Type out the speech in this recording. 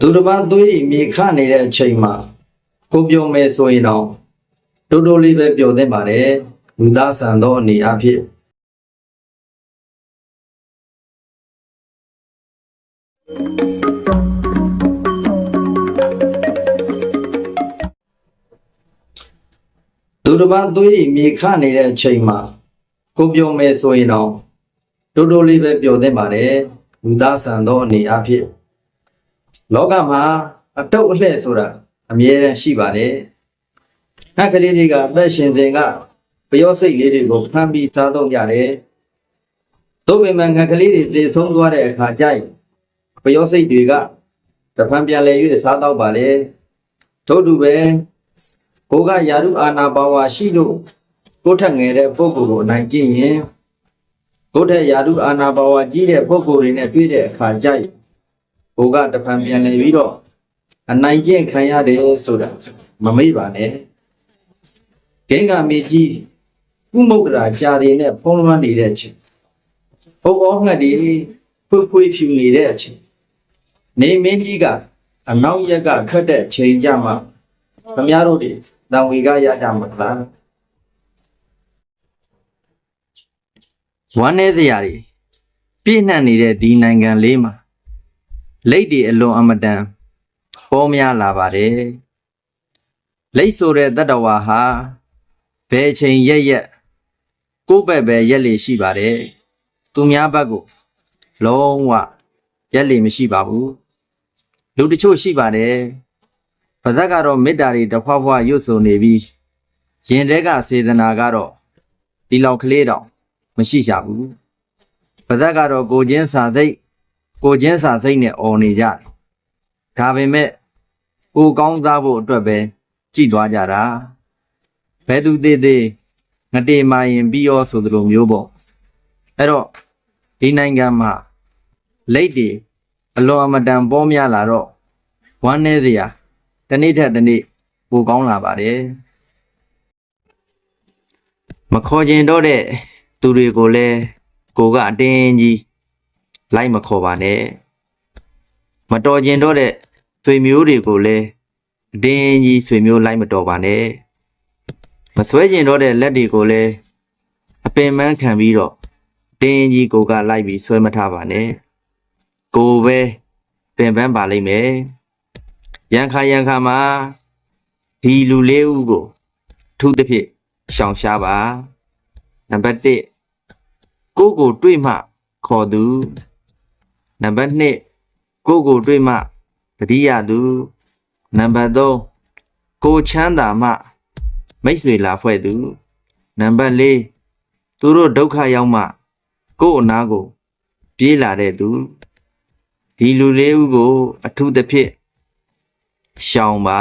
သူတစ်ပါးသွေးတွေမြေခနေတဲ့အချိန်မှာကိုပြောမယ်ဆိုရင်တော့တိုးတိုးလေးပဲပြောသင့်ပါတယ်လူသားဆန်သောအနေအဖြစ်သူတစ်ပါးသွေးတွေမြေခနေတဲ့အချိန်မှာကိုပြောမယ်ဆိုရင်တော့တိုးတိုးလေးပဲပြောသင့်ပါတယ်လူသားဆန်သောအနေအဖြစ် လောကမှာအတုတ်အလှဲ့ဆိုတာအမြဲတမ်းရှိပါတယ်။ငှက်ကလေးတွေကအသက်ရှင်စဉ်ကပျောစိတ်လေးတွေကိုဖမ်းပြီးစားတော့ကြတယ်။တို့ပေမဲ့ငှက်ကလေးတွေသေဆုံးသွားတဲ့အခါကျရင်ပျောစိတ်တွေကတဖန်ပြန်လဲ၍စားတော့ပါလေ။တို့တူပဲကိုကယာရုအာနာပါဝါရှိလို့ကိုယ့်ထက်ငယ်တဲ့ပုဂ္ဂိုလ်ကိုအနိုင်ကျင့်ရင်ကိုယ့်ထက်ယာရုအာနာပါဝါကြီးတဲ့ပုဂ္ဂိုလ်တွေနဲ့တွေ့တဲ့အခါကျရင် ကိုကတဖန်ပြန်လဲပြီးတော့အနိုင်ကျင့်ခံရတယ်ဆိုတာမမေ့ပါနဲ့ဂင်္ဂာမေကြီးကုမုဒ္ဒရာကြာတွေနဲ့ဖုံးလွှမ်းနေတဲ့အချိန်ဘုံဘောငှက်တွေဖွေးဖွေးဖြူနေတဲ့အချိန်နေမင်းကြီးကအနောက်ရက်ကထွက်တဲ့ချိန်ကြမှာခမရတို့တွေတံဝေကရကြမှာလားဝမ်းနေစရာတွေပြည့်နှံ့နေတဲ့ဒီနိုင်ငံလေးမှာ လိတ်တွေအလွန်အမတန်ပေါ်များလာပါတယ်လိတ်ဆိုတဲ့တတ္တဝါဟာဘယ်ချိန်ရက်ရက်ကိုယ့်ဘက်ပဲရက်လေရှိပါတယ်သူများဘက်ကိုလုံးဝရက်လေမရှိပါဘူးလူတချို့ရှိပါတယ်ပါဇက်ကတော့မေတ္တာတွေတစ်ဖွားဖွားရွတ်ဆိုနေပြီးရင်တဲကစေတနာကတော့ဒီလောက်ကလေးတော့မရှိကြဘူးပါဇက်ကတော့ကိုချင်းစာစိတ် ကိုချင်းစာစိတ်နဲ့អော်နေကြတယ်ဒါပေမဲ့ကိုကောင်းစားဖို့အတွက်ပဲကြည်သွားကြတာဘယ်သူသေးသေးငတေမာရင်ပြီးရောဆိုသလိုမျိုးပေါ့အဲ့တော့ဒီနိုင်ငံမှာလိတ်တွေအလွန်အမတန်ပေါ်များလာတော့ဝမ်းနည်းစရာတစ်နေ့ထက်တစ်နေ့ပိုကောင်းလာပါတယ်မခေါ်ကျင်တော့တဲ့သူတွေကိုလည်းကိုကအတင်းကြီး လိုက်မခေါ်ပါနဲ့မတော်ကျင်တော့တဲ့ဆွေမျိုးတွေကိုလည်းအတင်းကြီးဆွေမျိုးလိုက်မတော်ပါနဲ့မဆွဲကျင်တော့တဲ့လက်တွေကိုလည်းအပင်ပန်းခံပြီးတော့တင်းကြီးကိုကလိုက်ပြီးဆွဲမထားပါနဲ့ကိုပဲပင်ပန်းပါလိမ့်မယ်ရန်ခါရန်ခါမှာဒီလူလေးဦးကိုအထူးသဖြင့်ရှောင်ရှားပါနံပါတ်1ကိုကိုတွေ့မှခေါ်သူ နံပါတ်2ကိုကိုတွေ့မှတတိယသူနံပါတ်3ကိုချမ်းသာမှမိတ်ဆွေလာဖွဲ့သူနံပါတ်4သူတို့ဒုက္ခရောက်မှကို့အနာကို ပြေးလာတဲ့သူဒီလူလေးဦးကို အထူးသဖြင့်ရှောင်ပါ